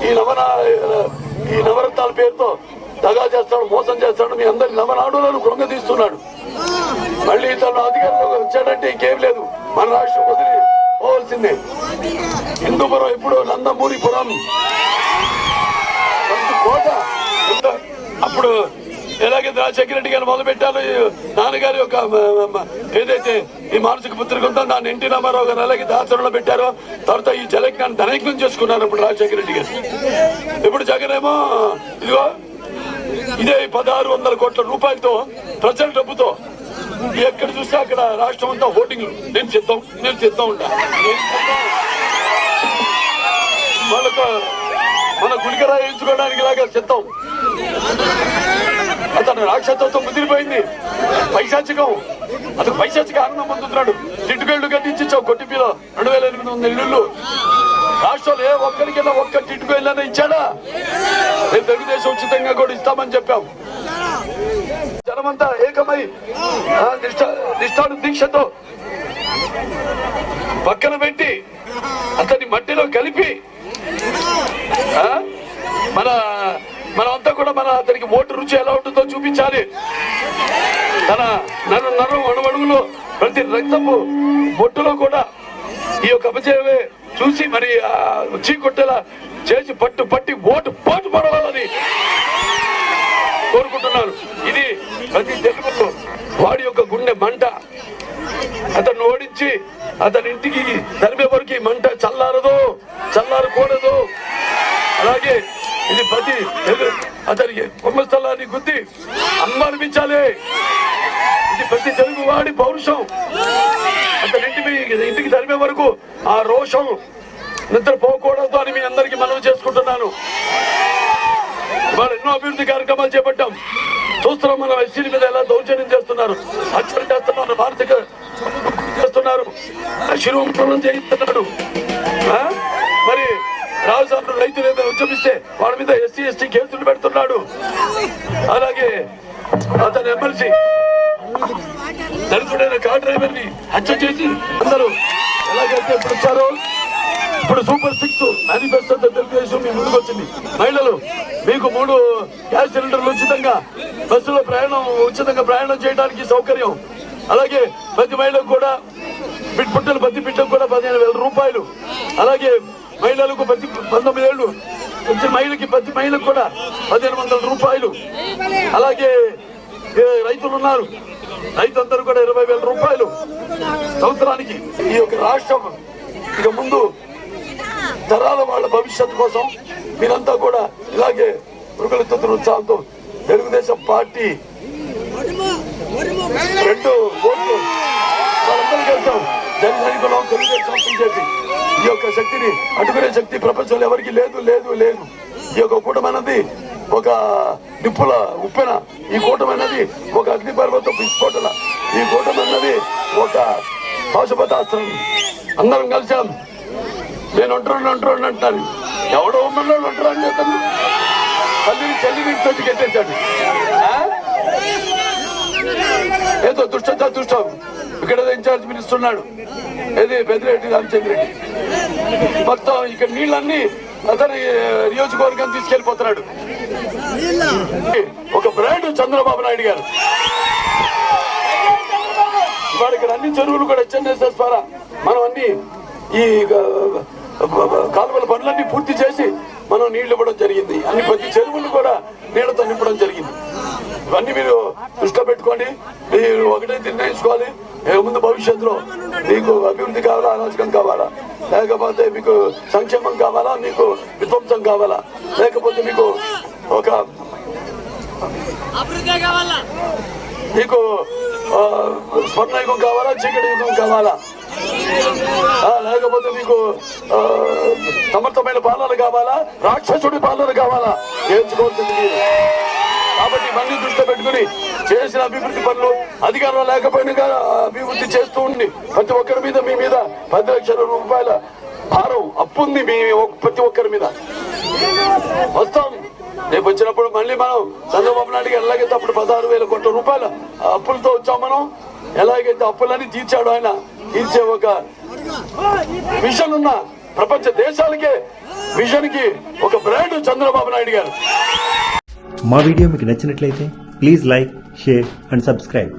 ఈ నవన ఈ నవరత్నాల పేరుతో దగా చేస్తాడు మోసం చేస్తాడు మీ అందరి నవనాడులను కృంగతీస్తున్నాడు మళ్ళీ తను అధికారంలోకి వచ్చాడంటే ఇంకేం లేదు. మన రాష్ట్రం వదిలి పోవాల్సిందే హిందూపురం ఇప్పుడు నందమూరిపురం? కోట అప్పుడు ఎలాగైతే రాజశేఖర రెడ్డి గారు మొదలుపెట్టారు. నాన్నగారి యొక్క ఏదైతే ఈ మానసిక పుత్రిక ఉందో దాన్ని ఎన్టీ రామారావు గారు అలాగే దాచరణలో పెట్టారో. తర్వాత ఈ జలజ్ఞాన్ని ధనైక్యం చేసుకున్నారు ఇప్పుడు రాజశేఖర రెడ్డి గారు. ఇప్పుడు జగన్ ఏమో ఇదిగో ఇదే పదహారు వందల కోట్ల రూపాయలతో ప్రజల డబ్బుతో ఎక్కడ చూస్తే అక్కడ రాష్ట్రం అంతా ఓటింగ్ నేను సిద్ధం నేను సిద్ధం ఉంటా మనకు మన గుడికరా ఎంచుకోవడానికి లాగా సిద్ధం అతను రాక్షసత్వం ముదిరిపోయింది. పైశాచికం. అతను పైశాచిక ఆనందం పొందుతున్నాడు. టిట్టుకెళ్ళు కట్టించావు కొట్టిపిలో రెండు వేల ఎనిమిది వందల ఇళ్ళు రాష్ట్రంలో ఏ ఒక్కరికైనా ఒక్క టిట్టుకు వెళ్ళానా ఇచ్చాడా? మేము తెలుగుదేశం ఉచితంగా కూడా ఇస్తామని చెప్పాం. మనమంతా ఏకమై నిష్ఠాను దీక్షతో పక్కన పెట్టి అతన్ని మట్టిలో కలిపి మన మనమంతా కూడా మన అతనికి ఓటు రుచి ఎలా ఉంటుందో చూపించాలి. తన నరు నరం అణువణువులో ప్రతి రక్తపు బొట్టులో కూడా ఈ యొక్క అపజయమే చూసి మరి చీకొట్టేలా చేసి పట్టు పట్టి ఓటు పోటు పడవాలని కోరుకుంటున్నారు. ఇది ప్రతి తెలుగు వాడి యొక్క గుండె మంట. అతన్ని ఓడించి అతని ఇంటికి తరిమే వరకు మంట చల్లారదు చల్లారకూడదు. అలాగే ఇది ప్రతి అతని అతనికి కుంభస్థలాన్ని గుద్ది అమ్మ ఇది ప్రతి తెలుగు వాడి పౌరుషం. అతని ఇంటి ఇంటికి తరిమే వరకు ఆ రోషం నిద్రపోకూడదు అని మీ అందరికీ మనవి చేసుకుంటున్నాను. వాళ్ళు ఎన్నో అభివృద్ధి కార్యక్రమాలు చేపట్టాం. చూస్తున్నాం మన ఎస్సీల మీద ఎలా దౌర్జన్యం చేస్తున్నారు? హత్యలు చేస్తున్నారు మానసిక చేస్తున్నారు. శిరోముఖం చేయిస్తున్నాడు. ఆ? మరి రాజధాని రైతులు ఏదైనా ఉద్యమిస్తే వాళ్ళ మీద ఎస్సీ ఎస్టీ కేసులు పెడుతున్నాడు. అలాగే అతను ఎమ్మెల్సీ దళితుడైన కార్ డ్రైవర్ని హత్య చేసి అందరూ ఎలాగైతే ఇప్పుడు వచ్చారో ఇప్పుడు సూపర్ సిక్స్ మేనిఫెస్టో తెలుగుదేశం మీ ముందుకు వచ్చింది. మహిళలు మీకు మూడు గ్యాస్ సిలిండర్లు ఉచితంగా బస్సులో ప్రయాణం ఉచితంగా ప్రయాణం చేయడానికి సౌకర్యం. అలాగే ప్రతి మహిళకు కూడా పిట్ పుట్టలు ప్రతి బిడ్డకు కూడా పదిహేను వేల రూపాయలు. అలాగే మహిళలకు ప్రతి పంతొమ్మిది ఏళ్ళు ప్రతి మహిళకి ప్రతి మహిళకు కూడా పదిహేను వందల రూపాయలు. అలాగే రైతులు ఉన్నారు? రైతులందరూ కూడా ఇరవై వేల రూపాయలు. సంవత్సరానికి ఈ యొక్క రాష్ట్రం ఇక ముందు తరాల వాళ్ళ భవిష్యత్తు కోసం మీరంతా కూడా ఇలాగే పురుగులెత్తుతున్న ఉత్సాహంతో తెలుగుదేశం పార్టీ రెండు ఓట్లు వాళ్ళందరూ కలిసాం జన తెలుగుదేశం బీజేపీ ఈ యొక్క శక్తిని అటుకునే శక్తి ప్రపంచంలో ఎవరికి లేదు లేదు లేదు. ఈ యొక్క కూటమైనది ఒక నిప్పుల ఉప్పెన. ఈ కూటమైనది ఒక అగ్నిపర్వతం విస్ఫోటన. ఈ కూటమైనది ఒక పాశుపతాస్త్రం అందరం కలిసాం. నేను ఒంటరి ఒంటరి అంటాను ఎవడో ఉన్నాడు ఒంటరి అని అతను తల్లిని చెల్లిని తోటి కట్టేశాడు ఏదో దుష్టత దుష్టం. ఇక్కడ ఇన్ఛార్జ్ మినిస్టర్ ఉన్నాడు. ఏది పెద్దిరెడ్డి రామచంద్ర మొత్తం ఇక్కడ నీళ్ళన్నీ అతని నియోజకవర్గం తీసుకెళ్ళిపోతున్నాడు ఒక బ్రాండ్ చంద్రబాబు నాయుడు గారు. వాడికి ఇక్కడ అన్ని చెరువులు కూడా హెచ్ఎన్ఎస్ఎస్ ద్వారా మనం అన్ని ఈ కాలువల పనులన్నీ పూర్తి చేసి మనం నీళ్ళు ఇవ్వడం జరిగింది. అన్ని ప్రతి చెరువులు కూడా నీళ్ళతో నింపడం జరిగింది. ఇవన్నీ మీరు దృష్టిలో పెట్టుకోండి. మీరు ఒకటే నిర్ణయించుకోవాలి. ముందు భవిష్యత్తులో మీకు అభివృద్ధి కావాలా అరాచకం కావాలా? లేకపోతే మీకు సంక్షేమం కావాలా మీకు విధ్వంసం కావాలా? లేకపోతే మీకు ఒక మీకు ఆ, స్వర్ణ యుగం కావాలా చీకటి యుగం కావాలా? లేకపోతే మీకు సమర్థమైన పాలన కావాలా? రాక్షసుడి పాలన కావాలా? నేర్చుకోవాల్సింది కాబట్టి ఇవన్నీ దృష్టి పెట్టుకుని చేసిన అభివృద్ధి పనులు అధికారం లేకపోయినా అభివృద్ధి చేస్తూ ఉండి ప్రతి ఒక్కరి మీద మీ మీద పది లక్షల రూపాయల భారం అప్పు ఉంది మీ ప్రతి ఒక్కరి మీద. వస్తాం రేపు వచ్చినప్పుడు మళ్ళీ మనం చంద్రబాబు నాయుడు గారు ఎలాగైతే అప్పుడు పదహారు వేల కోట్ల రూపాయల అప్పులతో వచ్చాం మనం ఎలాగైతే అప్పులన్నీ తీర్చాడు ఆయన తీర్చే ఒక విజన్ ఉన్న ప్రపంచ దేశాలకే విజన్కి ఒక బ్రాండ్ చంద్రబాబు నాయుడు గారు. మా వీడియో మీకు నచ్చినట్లయితే please like share and subscribe.